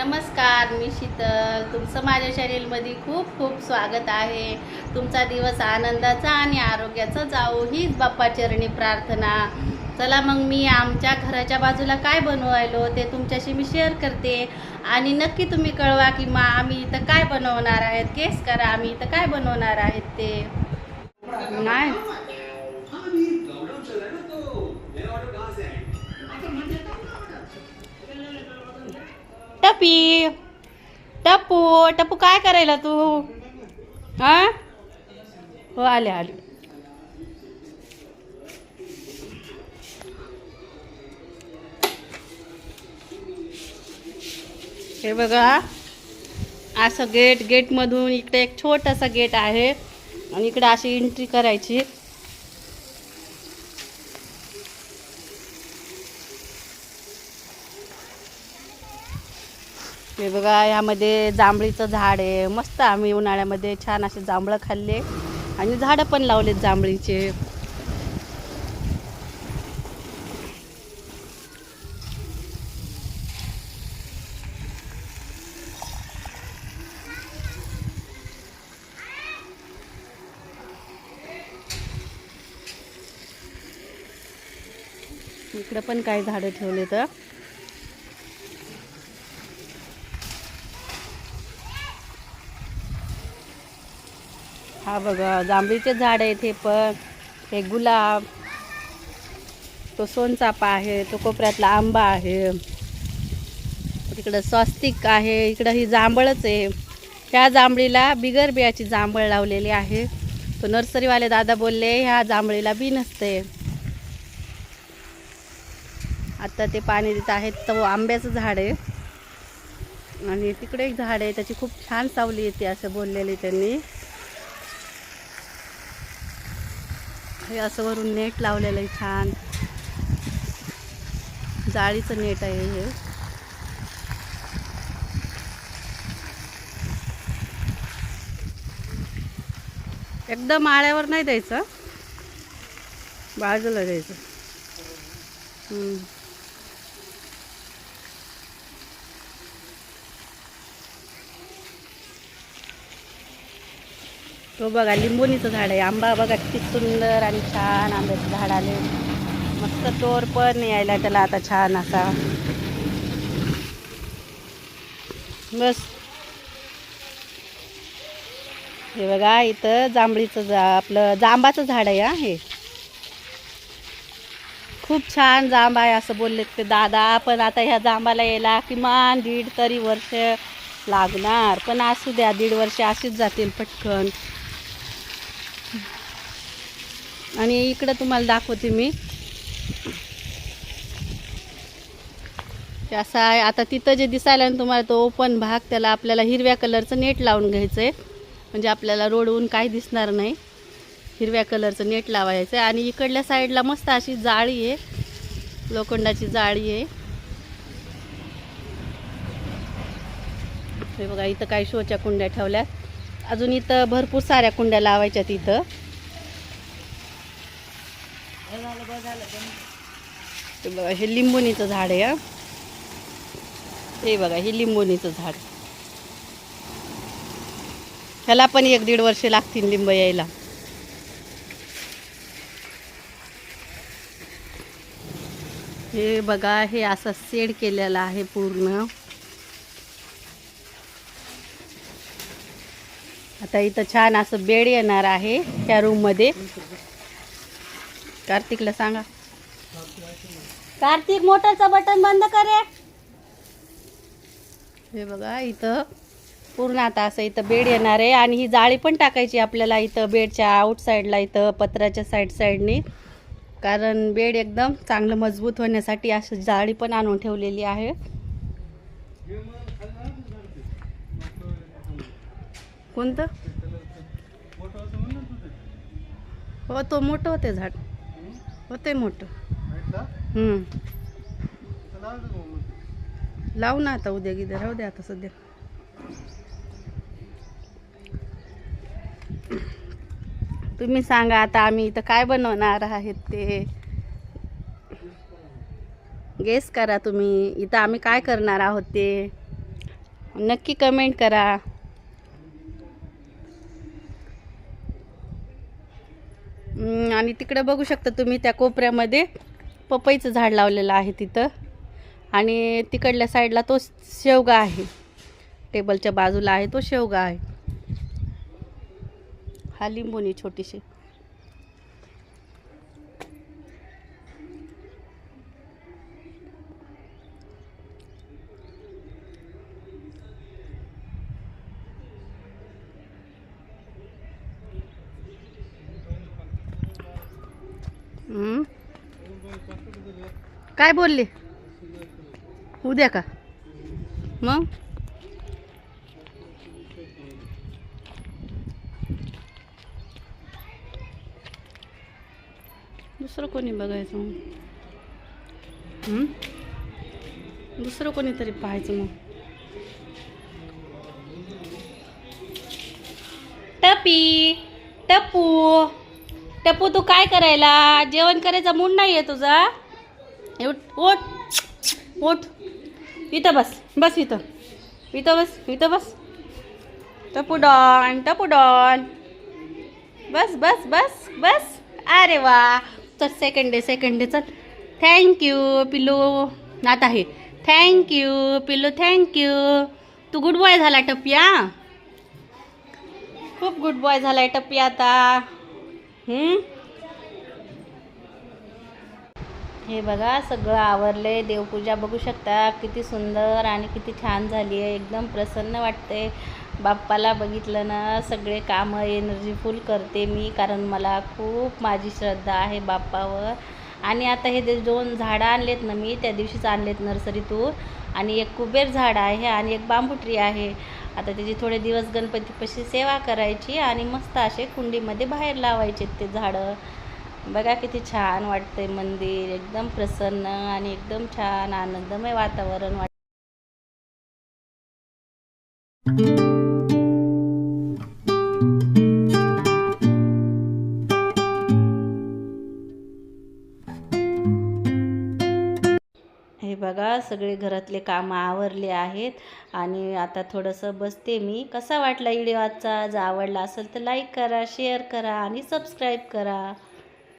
नमस्कार मी शीतल. तुमचं माझ्या चॅनेलमध्ये खूप खूप स्वागत आहे. तुमचा दिवस आनंदाचा आणि आरोग्याचा जावो हीच बाप्पा चरणी प्रार्थना. चला मग मी आमच्या घराच्या बाजूला काय बनवायलो ते तुमच्याशी मी शेअर करते. आणि नक्की तुम्ही कळवा की मा आम्ही इथं काय बनवणार आहेत? गेस करा आम्ही इथं काय बनवणार आहेत ते? नाही. टपी. टप्पू टप्पू काय करायला तू? हा? हो आले आले. हे बघा. असं गेट गेटमधून इकडे एक छोटासा गेट आहे. आणि इकडे अशी एंट्री करायची. हे बघा यामध्ये जांभळीचं झाड आहे. मस्त आम्ही उन्हाळ्यामध्ये छान असे जांभळं खाल्ले. आणि झाडं पण लावलेत जांभळीचे. इकडं पण काही झाडं ठेवले तर हा बघा जांभळीचे झाड आहेत हे पण. हे गुलाब तो सोनचापा आहे तो कोपऱ्यातला आंबा आहे. तिकडं स्वस्तिक आहे इकडं ही जांभळच आहे. ह्या जांभळीला बिगर बियाची जांभळ लावलेली आहे. तो नर्सरीवाले दादा बोलले ह्या जांभळीला बी नसते. आता ते पाणी देत आहेत तो आंब्याचं झाड आहे. आणि तिकडे एक झाड आहे त्याची खूप छान सावली येते असं बोललेली त्यांनी. हे असं वरून नेट लावलेलं आहे छान. जाळीचं नेट आहे हे. एकदम आळ्यावर नाही द्यायचं. बाजूला द्यायचं. तो बघा लिंबोणीचं झाड आहे. आंबा बघा किती सुंदर आणि छान आंब्याचं झाड आले मस्त तोर पण यायला त्याला आता छान असा. बस. हे बघा इथं जांभळीचं जा आपलं जांबाचं झाड आहे हा हे. खूप छान जांब आहे असं बोलले ते दादा पण आता ह्या जांबाला यायला किमान दीड तरी वर्ष लागणार. पण असू द्या दीड वर्ष अशीच जातील पटकन. आणि इकडं तुम्हाला दाखवते मी. ते असं आहे आता तिथं जे दिसायला ना तुम्हाला तो ओपन भाग त्याला आपल्याला हिरव्या कलरचं नेट लावून घ्यायचं आहे म्हणजे आपल्याला रोडवून काही दिसणार नाही. हिरव्या कलरचं नेट लावायचं आहे आणि इकडल्या साईडला मस्त अशी जाळी आहे. लोखंडाची जाळी आहे. हे बघा इथं काही शोच्या कुंड्या ठेवल्यात. अजून इथं भरपूर साऱ्या कुंड्या लावायच्यात इथं ते बघा हे लिंबोणीचं झाड आहे हे. बघा हे लिंबोणीचं झाड. ह्याला पण एक दीड वर्ष लागतील लिंब यायला. हे बघा हे असं सेड केलेलं आहे पूर्ण. आता इथं छान असं बेड येणार आहे त्या रूममध्ये कार्तिकला सांगा. कार्तिक मोटरचं बटन बंद करे हे बघा इथं पूर्ण आता असं इथं बेड येणार आहे आणि ही जाळी पण टाकायची आपल्याला इथं बेडच्या आउट साईडला इथं पत्र्याच्या साईड साईडनी कारण बेड एकदम चांगलं मजबूत होण्यासाठी असं जाळी पण आणून ठेवलेली आहे. कोणतं? हो तो मोठं होते झाड. होते मोठं. हम्म. लावू ना आता उद्या गिद्या राहू दे आता सध्या. तुम्ही सांगा आता आम्ही इथं काय बनवणार आहेत ते. गेस करा तुम्ही. इथं आम्ही काय करणार आहोत ते. नक्की कमेंट करा. आणि तिकडे बघू शकता तुम्ही त्या कोपऱ्यामध्ये पपईचं झाड लावलेलं आहे तिथं. आणि तिकडल्या साईडला तो शेवगा आहे. टेबलच्या बाजूला आहे तो शेवगा आहे. हा लिंबोनी छोटीशी. काय बोलले? उद्या का? मग? दुसरं कोणी बघायचं मग? दुसरं कोणीतरी पाहायचं मग? टपी टपू. टपू तू काय करायला? जेवण करायचा मूड नाही आहे तुझा? उठ ओठ ओठ इथं बस बस इथं. इथं बस इथं बस. टपू डॉन टपू डॉन बस बस बस बस. अरे वा. चल सेकंड डे सेकंड डे चल. थँक्यू पिल्लू. आता आहे. थँक्यू पिल्लू. थँक्यू तू गुड बॉय झाला टप्पिया खूप गुड बॉय झाला आहे टप्पी आता हे बघा सगळं आवरले देवपूजा बघू शकता. किती सुंदर आणि किती छान झाली आहे. एकदम प्रसन्न वाटते बाप्पाला बघितलं ना सगळे कामं एनर्जीफुल करते मी कारण मला खूप माझी श्रद्धा आहे बाप्पावर. आणि आता हे जे दोन झाडं आणलेत ना मी त्या दिवशीच आणलेत नर्सरीतून आणि एक कुबेर झाड आहे आणि एक बांबू ट्री आहे. आता त्याची थोडे दिवस गणपतीपाशी सेवा करायची आणि मस्त असे कुंडीमध्ये बाहेर लावायचे ते झाडं. बघा किती छान वाटतंय मंदिर एकदम प्रसन्न आणि एकदम छान आनंदमय वातावरण वाट हे बघा सगळे घरातले कामं आवरले आहेत आणि आता थोडंसं बसते मी. कसा वाटला व्हिडिओ आजचा? जर आवडला असेल तर लाईक करा शेअर करा आणि सबस्क्राईब करा.